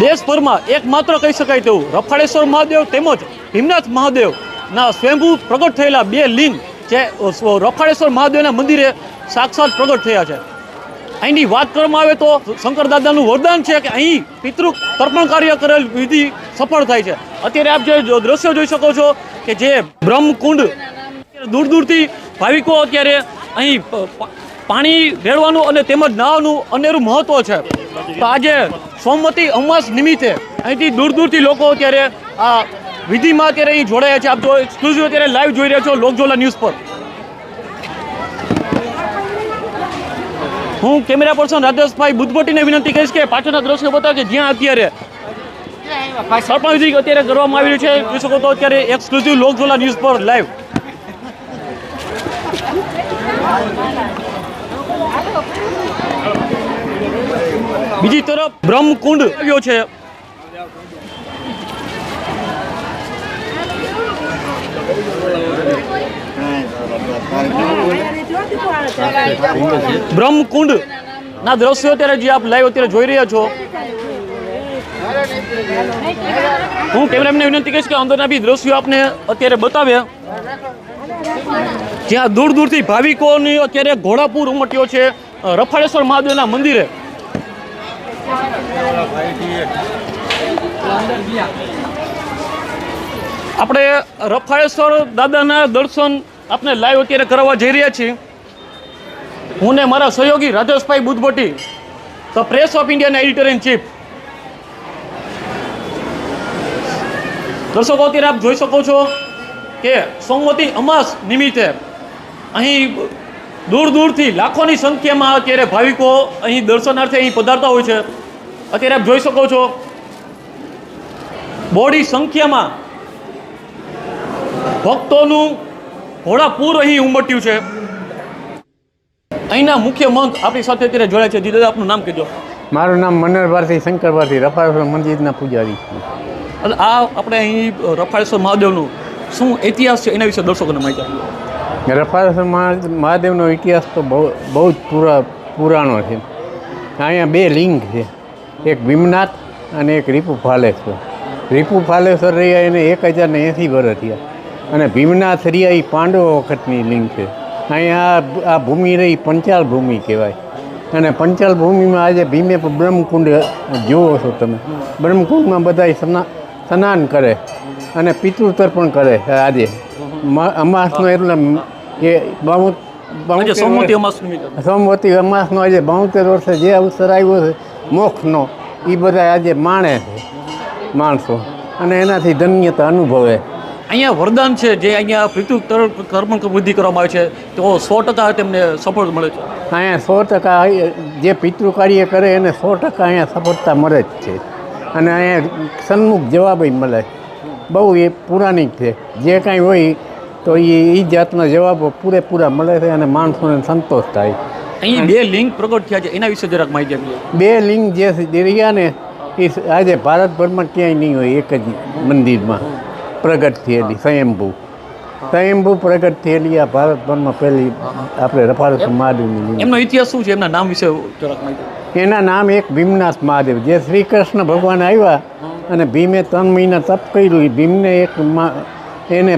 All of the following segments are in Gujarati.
દેશભરમાં એકમાત્ર કહી શકાય તેવું રફાળેશ્વર મહાદેવ તેમજ ભીમનાથ મહાદેવના સ્વયંભૂ પ્રગટ થયેલા બે લિંગ જે રફાળેશ્વર મહાદેવના મંદિરે સાક્ષાત પ્રગટ થયા છે. અહીંની વાત કરવામાં આવે તો શંકર દાદાનું વરદાન છે કે અહીં પિતૃ તર્પણ કાર્ય કરેલ વિધિ સફળ થાય છે. અત્યારે આપ જે દ્રશ્યો જોઈ શકો છો કે જે બ્રહ્મકુંડ દૂર દૂરથી ભાવિકો અત્યારે અહીં પાણી રેડવાનું અને તેમજ નાહવાનું અનેરું મહત્ત્વ છે. તો આજે સોમવતી અમાસ નિમિત્તે અહીંથી દૂર દૂરથી લોકો અત્યારે આ વિધિમાં અત્યારે અહીં જોડાયા છે. આપ જો એક્સક્લુઝિવ અત્યારે લાઈવ જોઈ રહ્યા છો લોકજોલા ન્યૂઝ પર. હું કેમેરા પર્સન રાજેશભાઈ બુદ્ધભટ્ટીને વિનંતી કરીશ કે પાછળના દ્રશ્યો બતાવો કે જ્યાં અત્યારે સરપંચ વિધિ અત્યારે કરવામાં આવી રહ્યું છે. જોઈ શકો તો અત્યારે એક્સક્લુઝિવ લોકજોલા ન્યૂઝ પર લાઈવ બીજી તરફ બ્રહ્મકુંડ આવ્યો છે. બ્રહ્મકુંડ. ના, દ્રશ્યો અત્યારે જે આપ લાઈવ અત્યારે જોઈ રહ્યા છો. હું કેમેરામેનને વિનંતી કરીશ કે અંદરના બી દ્રશ્યો આપને અત્યારે બતાવ્યા જ્યાં દૂર દૂરથી ભાવિકોની અત્યારે ઘોડાપુર ઉમટ્યો છે રફાળેશ્વર મહાદેવના મંદિરે. આપણે રફાળેશ્વર દાદાના દર્શન આપણે લાઈવ અત્યારે કરવા જઈ રહ્યા છીએ. હું ને મારા સહયોગી Rajeshbhai Budhbhatti the press of ઇન્ડિયાના એડિટર ઇન ચીફ દર્શકો, અત્યારે આપ જોઈ શકો છો કે સોમવતી અમાસ નિમિત્તે અહીં દૂર દૂરથી લાખોની સંખ્યામાં અત્યારે ભાવિકો અહીં દર્શનાર્થે અહીં પધારતા હોય છે. અત્યારે આપ જોઈ શકો છો બોડી સંખ્યામાં ભક્તોનું ઘોડાપૂર અહીં ઉમટ્યું છે. અહીંના મુખ્ય મંત આપણી સાથે અત્યારે જોડાય છે. દીદા આપનું નામ કહેજો. મારું નામ મનર ભારતી શંકર ભારતી રફાળેશ્વર મંદિરના પૂજારી. એટલે આ આપણે અહીં રફાળેશ્વર મહાદેવનું શું ઇતિહાસ છે એના વિશે દર્શકોને માહિતી આપજો. રફાળેશ્વર મહાદેવનો ઇતિહાસ તો બહુ બહુ જ પુરા પુરાણો છે. અહીંયા બે લિંગ છે. એક ભીમનાથ અને એક રીપુ ફાલેશ્વર. રીપુ ફાલેશ્વર રહ્યા એને એક હજાર ને એંસી વર્ષ થયા. અને ભીમનાથ રહ્યા એ પાંડવો વખતની લિંગ છે. અહીંયા આ- ભૂમિ રહી પંચાલ ભૂમિ કહેવાય. અને પંચાલ ભૂમિમાં આજે ભીમે બ્રહ્મકુંડ જુઓ છો તમે. બ્રહ્મકુંડમાં બધા સ્ના સ્નાન કરે. અને પિતૃતર્પણ કરે આજે. અમાસનો એટલે કે બાઉ સોમવતી અમાસનો આજે બાઉતેર વર્ષે જે અવસર આવ્યો છે મોક્ષનો એ બધા આજે માણે છે માણસો. અને એનાથી ધન્યતા અનુભવે. અહીંયા વરદાન છે જે અહીંયા પિતૃ કર્મ વૃદ્ધિ કરવામાં આવે છે. તો સો ટકા તેમને સફળ મળે છે. અહીંયા સો ટકા જે પિતૃ કાર્ય કરે એને સો ટકા અહીંયા સફળતા મળે જ છે. અને અહીંયા સન્મુખ જવાબય મળે. બહુ એ પુરાણિક છે. જે કાંઈ હોય તો એ જાતના જવાબો પૂરેપૂરા મળે છે અને માણસોને સંતોષ થાય. અહીં બે લિંગ પ્રગટ થયા છે. એના વિશે જરાક માહિતી આપી બે લિંગ જે રહ્યા ને એ આજે ભારતભરમાં ક્યાંય નહીં હોય એક જ મંદિરમાં પ્રગટ થયેલી સ્વયંભૂ. સ્વયંભૂ પ્રગટ થયેલી આ ભારતભરમાં પહેલી આપણે રફાળેશ્વર મહાદેવની એમનો ઇતિહાસ શું છે? એમના નામ વિશે જરાક માહિતી એના નામ એક ભીમનાથ મહાદેવ. જે શ્રી કૃષ્ણ ભગવાન આવ્યા અને ભીમે ત્રણ મહિના તપ કર્યું. ભીમને એક એને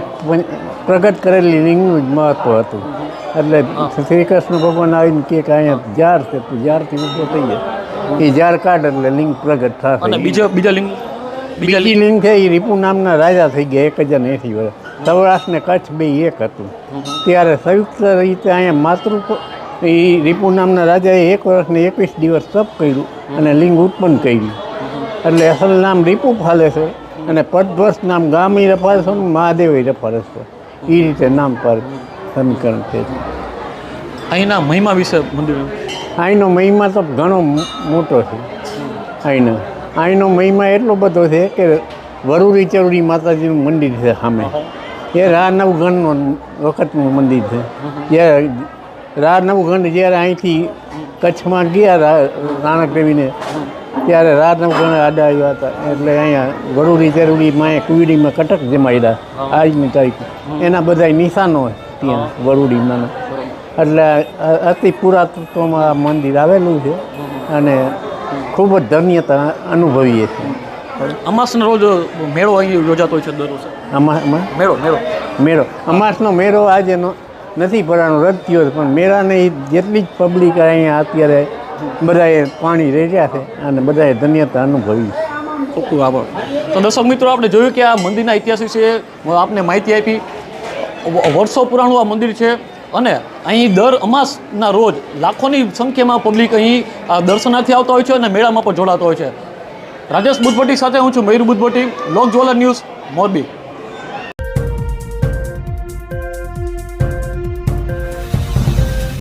પ્રગટ કરેલી લિંગનું જ મહત્ત્વ હતું. એટલે શ્રી કૃષ્ણ ભગવાન આવીને કે અહીંયા ઝાડ છે તું ઝાડથી ઊભો થઈ જાય એ ઝાડ કાઢ એટલે લિંગ પ્રગટ અને થશે બીજા બીજા લિંગ બીજા લિંગ. છે એ રીપુ નામના રાજા થઈ ગયા એક હજાર એંસી વર્ષ સૌરાષ્ટ્ર ને કચ્છ બે એક હતું. ત્યારે સંયુક્ત રીતે અહીંયા માતૃ એ રીપુ નામના રાજાએ એક વર્ષને એકવીસ દિવસ તપ કર્યું અને લિંગ ઉત્પન્ન કર્યું. એટલે અસલ નામ રીપુ છે અને પદધ્વસ્ત નામ ગામી રફાળેશ્વર મહાદેવ છે. એ રીતે નામ પર સમીકરણ છે. અહીંના મહિમા વિશે મંદિર અહીંનો મહિમા તો ઘણો મોટો છે. અહીંનો. અહીંનો મહિમા એટલો બધો છે કે વરુડી ચરુડી માતાજીનું મંદિર છે સામે. એ રા નવગણનો વખતનું મંદિર છે. જ્યારે રા નવગણ જ્યારે અહીંથી કચ્છમાં ગયા રા- રાણકદેવીને ત્યારે રા નવગણ આડા આવ્યા હતા. એટલે અહીંયા વરુડી ચરુડી માએ કુવીડીમાં કટક જમાડ્યા. આજની તારીખ. એના બધા નિશાનો ત્યાં વરુડીમાં એટલે અતિ પુરાતત્વમાં આ મંદિર આવેલું છે અને ખૂબ જ ધન્યતા અનુભવીએ છીએ. અમાસના રોજ મેળો અહીં યોજાતો હોય છે દર વર્ષે મેળો મેળો. મેળો. અમાસનો મેળો આજે નથી ભરાનો રદ થયો પણ મેળાને જેટલી જ પબ્લિક અહીંયા અત્યારે બધાએ પાણી રેડ્યા છે અને બધાએ ધન્યતા અનુભવી ખૂબ ખૂબ આભાર. તો દર્શક મિત્રો આપણે જોયું કે આ મંદિરના ઇતિહાસ વિશે આપને માહિતી આપી. વર્ષો પુરાણું આ મંદિર છે અને અહીં દર અમાસના રોજ લાખોની સંખ્યામાં પબ્લિક અહીં દર્શનાર્થી આવતા હોય છે અને મેળામાં પણ જોડાતો હોય છે. રાજેશ બુદ્ધભટ્ટી સાથે હું છું, મયુર બુદ્ધભટ્ટી, લોક જ્વેલર ન્યૂઝ મોરબી.